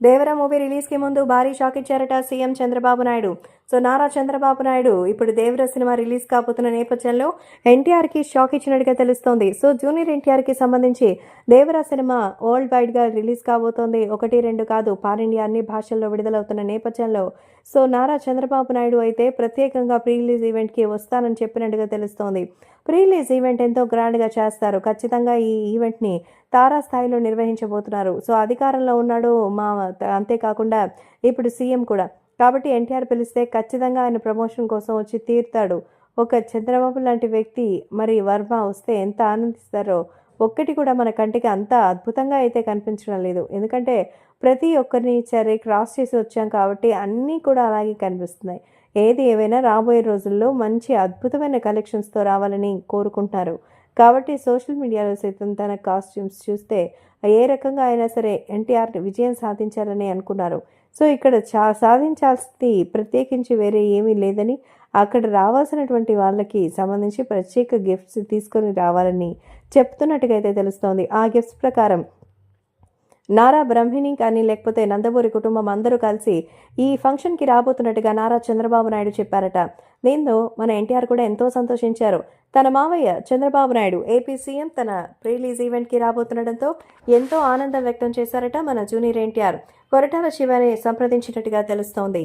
దేవర movie రిలీజ్కి ముందు భారీ షాక్ ఇచ్చారట సీఎం చంద్రబాబు నాయుడు. సో నారా చంద్రబాబు నాయుడు ఇప్పుడు దేవర సినిమా రిలీజ్ కాబోతున్న నేపథ్యంలో ఎన్టీఆర్కి షాక్ ఇచ్చినట్టుగా తెలుస్తోంది. సో జూనియర్ ఎన్టీఆర్కి సంబంధించి దేవరా సినిమా వరల్డ్ వైడ్గా రిలీజ్ కాబోతోంది. ఒకటి రెండు కాదు పాన్ ఇండియా అన్ని భాషల్లో విడుదలవుతున్న నేపథ్యంలో. సో నారా చంద్రబాబు నాయుడు అయితే ప్రత్యేకంగా ప్రీ రిలీజ్ ఈవెంట్కి వస్తానని చెప్పినట్టుగా తెలుస్తోంది. ప్రీ రిలీజ్ ఈవెంట్ ఎంతో గ్రాండ్గా చేస్తారు. ఖచ్చితంగా ఈ ఈవెంట్ని తారా స్థాయిలో నిర్వహించబోతున్నారు. సో అధికారంలో ఉన్నాడు మా అంతేకాకుండా ఇప్పుడు సీఎం కూడా. కాబట్టి ఎన్టీఆర్ పిలిస్తే ఖచ్చితంగా ఆయన ప్రమోషన్ కోసం వచ్చి తీరుతాడు. ఒక చంద్రబాబు లాంటి వ్యక్తి మరి వర్మ వస్తే ఎంత ఆనందిస్తారో ఒక్కటి కూడా మన కంటికి అంత అద్భుతంగా అయితే కనిపించడం లేదు. ఎందుకంటే ప్రతి ఒక్కరిని సరే క్రాస్ చేసి వచ్చాం కాబట్టి అన్నీ కూడా అలాగే కనిపిస్తున్నాయి. ఏది ఏవైనా రాబోయే రోజుల్లో మంచి అద్భుతమైన కలెక్షన్స్తో రావాలని కోరుకుంటారు. కాబట్టి సోషల్ మీడియాలో సైతం తన కాస్ట్యూమ్స్ చూస్తే ఏ రకంగా అయినా సరే ఎన్టీఆర్ విజయం సాధించాలని అనుకున్నారు. సో ఇక్కడ చా సాధించాల్సింది ప్రత్యేకించి వేరే ఏమీ లేదని అక్కడ రావాల్సినటువంటి వాళ్ళకి సంబంధించి ప్రత్యేక గిఫ్ట్స్ తీసుకొని రావాలని చెప్తున్నట్టుగా అయితే తెలుస్తోంది. ఆ గిఫ్ట్స్ ప్రకారం నారా బ్రహ్మిణి కానీ లేకపోతే నందమూరి కుటుంబం అందరూ కలిసి ఈ ఫంక్షన్కి రాబోతున్నట్టుగా నారా చంద్రబాబు నాయుడు చెప్పారట. దీంతో మన ఎన్టీఆర్ కూడా ఎంతో సంతోషించారు. తన మావయ్య చంద్రబాబు నాయుడు ఏపీ సీఎం తన ప్రీలీజ్ ఈవెంట్కి రాబోతుండటంతో ఎంతో ఆనందం వ్యక్తం చేశారట మన జూనియర్ ఎన్టీఆర్. కొరటాల శివని సంప్రదించినట్టుగా తెలుస్తోంది.